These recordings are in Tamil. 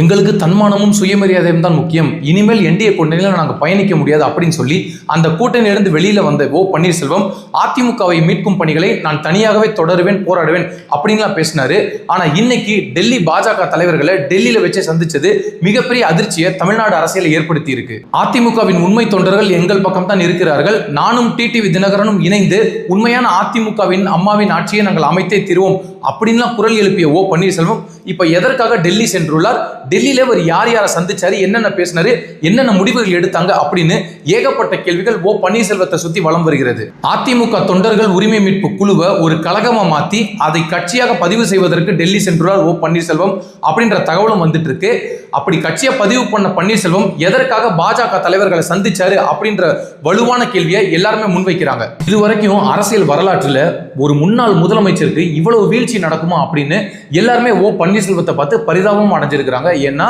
எங்களுக்கு தன்மானமும் சுயமரியாதையும் தான் முக்கியம். இனிமேல் என்டிஏ கூட்டணியில் நாங்கள் பயணிக்க முடியாது அப்படின்னு சொல்லி அந்த கூட்டணியிலிருந்து வெளியில் வந்த ஓ பன்னீர்செல்வம் அதிமுகவை மீட்கும் பணிகளை நான் தனியாகவே தொடருவேன் போராடுவேன் அப்படின்லாம் பேசினாரு. ஆனால் இன்னைக்கு டெல்லி பாஜக தலைவர்களை டெல்லியில் வச்சு சந்திச்சது மிகப்பெரிய அதிர்ச்சியை தமிழ்நாடு அரசியல் ஏற்படுத்தி இருக்கு அதிமுகவின் உண்மை தொண்டர்கள் எங்கள் பக்கம் தான் இருக்கிறார்கள். நானும் டிடிவி தினகரனும் இணைந்து உண்மையான அதிமுகவின் அம்மாவின் ஆட்சியை நாங்கள் அமைத்தே திருவோம் அப்படின்லாம் குரல் எழுப்பிய ஓ பன்னீர்செல்வம் இப்போ எதற்காக டெல்லி சென்றுள்ளார்? டெல்லியில அவர் யார் யாரை சந்திச்சாரு என்னென்ன பேசினாரு என்னென்ன முடிவுகள் எடுத்தாங்க அப்படின்னு ஏகப்பட்ட கேள்விகள் ஓ பன்னீர்செல்வத்தை சுத்தி வலம் வருகிறது. அதிமுக தொண்டர்கள் உரிமை மீட்பு குழுவை ஒரு கழகமா மாத்தி அதை கட்சியாக பதிவு செய்வதற்கு டெல்லி சென்றுள்ளார் ஓ பன்னீர்செல்வம் அப்படின்ற தகவலும் வந்துட்டு இருக்கு அப்படி கட்சியை பதிவு பண்ண பன்னீர்செல்வம் எதற்காக பாஜக தலைவர்களை சந்திச்சாரு அப்படின்ற வலுவான கேள்வியை எல்லாருமே முன்வைக்கிறாங்க. இதுவரைக்கும் அரசியல் வரலாற்றில் ஒரு முன்னாள் முதலமைச்சருக்கு இவ்வளவு வீழ்ச்சி நடக்குமா அப்படின்னு எல்லாருமே ஓ பன்னீர்செல்வத்தை பார்த்து பரிதாபம் அடைஞ்சிருக்கிறாங்க. ஏன்னா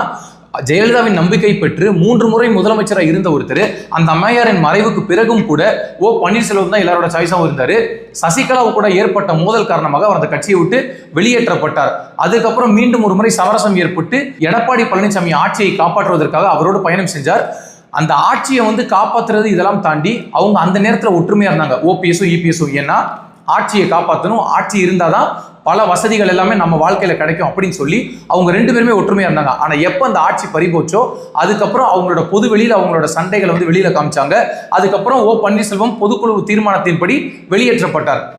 ஜெயலலிதாவின் நம்பிக்கை பெற்று மூன்று முறை முதலமைச்சராக இருந்த ஒருத்தர் அந்த அம்மையாரின் மறைவுக்கு பிறகும் கூட ஓ பன்னீர்செல்வம் தான் எல்லாரோட சாய்ஸாகவும் இருந்தார். சசிகலாவு கூட ஏற்பட்ட மோதல் காரணமாக அவர் அந்த கட்சியை விட்டு வெளியேற்றப்பட்டார். அதுக்கப்புறம் மீண்டும் ஒரு முறை சமரசம் ஏற்பட்டு எடப்பாடி பழனிசாமி ஆட்சியை காப்பாற்றுவதற்காக அவரோடு பயணம் செஞ்சார். அந்த ஆட்சியை வந்து காப்பாற்றுறது இதெல்லாம் தாண்டி அவங்க அந்த நேரத்தில் ஒற்றுமையாக இருந்தாங்க. ஓபிஎஸும் இபிஎஸும் ஏன்னா ஆட்சியை காப்பாற்றணும் ஆட்சி இருந்தால் தான் பல வசதிகள் எல்லாமே நம்ம வாழ்க்கையில் கிடைக்கும் அப்படின்னு சொல்லி அவங்க ரெண்டு பேருமே ஒற்றுமையாக இருந்தாங்க. ஆனால் எப்போ அந்த ஆட்சி பறிபோச்சோ அதுக்கப்புறம் அவங்களோட பொது வெளியில் அவங்களோட சண்டைகளை வந்து வெளியில் காமிச்சாங்க. அதுக்கப்புறம் ஓ பன்னீர்செல்வம் பொதுக்குழு தீர்மானத்தின்படி வெளியேற்றப்பட்டார்.